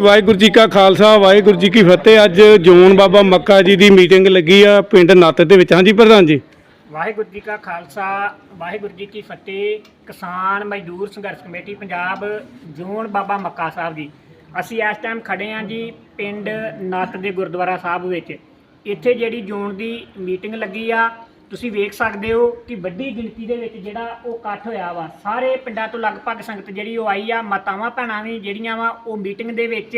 ਵਾਹਿਗੁਰੂ ਜੀ ਕਾ ਖਾਲਸਾ, ਵਾਹਿਗੁਰੂ ਜੀ ਕੀ ਫਤਿਹ। ਅੱਜ ਜੋਨ ਬਾਬਾ ਮੱਕਾ ਜੀ ਦੀ ਮੀਟਿੰਗ ਲੱਗੀ ਆ ਪਿੰਡ ਨੱਤ ਦੇ ਵਿੱਚ। ਹਾਂਜੀ ਪ੍ਰਧਾਨ ਜੀ। ਵਾਹਿਗੁਰੂ ਜੀ ਕਾ ਖਾਲਸਾ, ਵਾਹਿਗੁਰੂ ਜੀ ਕੀ ਫਤਿਹ। Kisan Mazdoor Sangharsh committee Punjab, zone Baba Makka Sahib ji. ਅਸੀਂ ਇਸ ਟਾਈਮ ਖੜੇ ਹਾਂ ਜੀ ਪਿੰਡ ਨੱਤ ਦੇ ਗੁਰਦੁਆਰਾ ਸਾਹਿਬ ਵਿੱਚ। ਇੱਥੇ ਜਿਹੜੀ ਜੋਨ ਦੀ ਮੀਟਿੰਗ ਲੱਗੀ ਆ ਤੁਸੀਂ ਵੇਖ ਸਕਦੇ ਹੋ ਕਿ ਵੱਡੀ ਗਿਣਤੀ ਦੇ ਵਿੱਚ ਜਿਹੜਾ ਉਹ ਇਕੱਠ ਹੋਇਆ ਵਾ, ਸਾਰੇ ਪਿੰਡਾਂ ਤੋਂ ਲਗਭਗ ਸੰਗਤ ਜਿਹੜੀ ਉਹ ਆਈ ਆ, ਮਾਤਾਵਾਂ ਭੈਣਾਂ ਵੀ ਜਿਹੜੀਆਂ ਵਾ, ਉਹ ਮੀਟਿੰਗ ਦੇ ਵਿੱਚ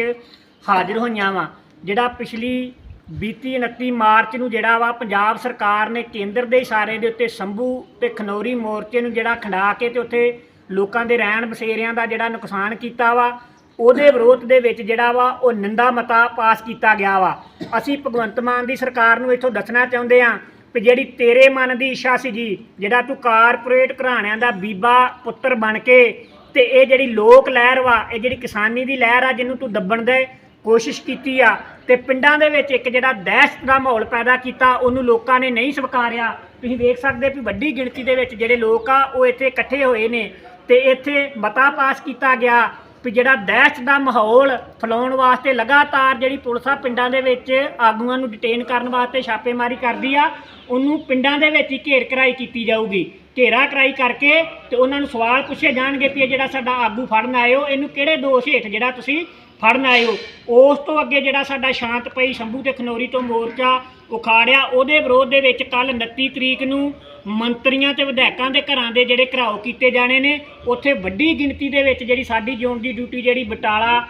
ਹਾਜ਼ਰ ਹੋਈਆਂ ਵਾ। ਜਿਹੜਾ ਪਿਛਲੀ ਬੀਤੀ 29 ਮਾਰਚ ਨੂੰ ਜਿਹੜਾ ਵਾ, ਪੰਜਾਬ ਸਰਕਾਰ ਨੇ ਕੇਂਦਰ ਦੇ ਇਸ਼ਾਰੇ ਦੇ ਉੱਤੇ ਸੰਭੂ ਤੇ ਖਨੌਰੀ ਮੋਰਚੇ ਨੂੰ ਜਿਹੜਾ ਖੰਡਾ ਕੇ ਤੇ ਉੱਥੇ ਲੋਕਾਂ ਦੇ ਰਹਿਣ ਬਸੇਰਿਆਂ ਦਾ ਜਿਹੜਾ ਨੁਕਸਾਨ ਕੀਤਾ ਵਾ, ਉਹਦੇ ਵਿਰੋਧ ਦੇ ਵਿੱਚ ਜਿਹੜਾ ਵਾ, ਉਹ ਨਿੰਦਾ ਮਤਾ ਪਾਸ ਕੀਤਾ ਗਿਆ ਵਾ। ਅਸੀਂ ਭਗਵੰਤ ਮਾਨ ਦੀ ਸਰਕਾਰ ਨੂੰ ਇੱਥੋਂ ਦੱਸਣਾ ਚਾਹੁੰਦੇ ਹਾਂ ਵੀ ਜਿਹੜੀ ਤੇਰੇ ਮਨ ਦੀ ਇੱਛਾ ਸੀਗੀ, ਜਿਹੜਾ ਤੂੰ ਕਾਰਪੋਰੇਟ ਘਰਾਣਿਆਂ ਦਾ ਬੀਬਾ ਪੁੱਤਰ ਬਣ ਕੇ ਤੇ ਇਹ ਜਿਹੜੀ ਲੋਕ ਲਹਿਰ ਵਾ, ਇਹ ਜਿਹੜੀ ਕਿਸਾਨੀ ਦੀ ਲਹਿਰ ਆ ਜਿਹਨੂੰ ਤੂੰ ਦੱਬਣ ਦੇ ਕੋਸ਼ਿਸ਼ ਕੀਤੀ ਆ ਤੇ ਪਿੰਡਾਂ ਦੇ ਵਿੱਚ ਇੱਕ ਜਿਹੜਾ ਦਹਿਸ਼ਤ ਦਾ ਮਾਹੌਲ ਪੈਦਾ ਕੀਤਾ, ਉਹਨੂੰ ਲੋਕਾਂ ਨੇ ਨਹੀਂ ਸਵੀਕਾਰਿਆ। ਤੁਸੀਂ ਵੇਖ ਸਕਦੇ ਵੀ ਵੱਡੀ ਗਿਣਤੀ ਦੇ ਵਿੱਚ ਜਿਹੜੇ ਲੋਕ ਆ, ਉਹ ਇੱਥੇ ਇਕੱਠੇ ਹੋਏ ਨੇ ਤੇ ਇੱਥੇ ਮਤਾ ਪਾਸ ਕੀਤਾ ਗਿਆ। ਵੀ ਜਿਹੜਾ ਦਹਿਸ਼ਤ ਦਾ ਮਾਹੌਲ ਫੈਲਾਉਣ ਵਾਸਤੇ ਲਗਾਤਾਰ ਜਿਹੜੀ ਪੁਲਿਸ ਆ ਪਿੰਡਾਂ ਦੇ ਵਿੱਚ ਆਗੂਆਂ ਨੂੰ ਡਿਟੇਨ ਕਰਨ ਵਾਸਤੇ ਛਾਪੇਮਾਰੀ ਕਰਦੀ ਆ, ਉਹਨੂੰ ਪਿੰਡਾਂ ਦੇ ਵਿੱਚ ਹੀ ਘੇਰ ਕਰਾਈ ਕੀਤੀ ਜਾਊਗੀ। ਘੇਰਾ ਕਰਾਈ ਕਰਕੇ ਤੇ ਉਹਨਾਂ ਨੂੰ ਸਵਾਲ ਪੁੱਛੇ ਜਾਣਗੇ ਵੀ ਇਹ ਜਿਹੜਾ ਸਾਡਾ ਆਗੂ ਫੜਨ ਆਇਓ ਇਹਨੂੰ ਕਿਹੜੇ ਦੋਸ਼ ਹੇਠ ਜਿਹੜਾ ਤੁਸੀਂ ਫੜਨ ਆਏ ਹੋ? ਉਸ ਤੋਂ ਅੱਗੇ ਜਿਹੜਾ ਸਾਡਾ ਸ਼ਾਂਤ ਪਈ ਸ਼ੰਭੂ ਤੇ ਖਨੌਰੀ ਤੋਂ ਮੋਰਚਾ ਉਖਾੜਿਆ, ਉਹਦੇ ਵਿਰੋਧ ਦੇ ਵਿੱਚ ਕੱਲ 29 ਤਰੀਕ ਨੂੰ ਮੰਤਰੀਆਂ ਤੇ ਵਿਧਾਇਕਾਂ ਦੇ ਘਰਾਂ ਦੇ ਜਿਹੜੇ ਘਰਾਓ ਕੀਤੇ ਜਾਣੇ ਨੇ ਉੱਥੇ ਵੱਡੀ ਗਿਣਤੀ ਦੇ ਵਿੱਚ ਜਿਹੜੀ ਸਾਡੀ ਜ਼ੋਨ ਦੀ ਡਿਊਟੀ ਜਿਹੜੀ ਬਟਾਲਾ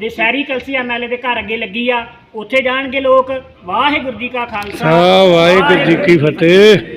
ਦੇ ਸ਼ਹਿਰੀ ਕਲਸੀ ਐਮਐਲਏ ਦੇ ਘਰ ਅੱਗੇ ਲੱਗੀ ਆ ਉੱਥੇ ਜਾਣਗੇ ਲੋਕ। ਵਾਹਿਗੁਰੂ ਜੀ ਕਾ ਖਾਲਸਾ। ਵਾਹਿਗੁਰੂ ਜੀ ਕੀ ਫਤਿਹ।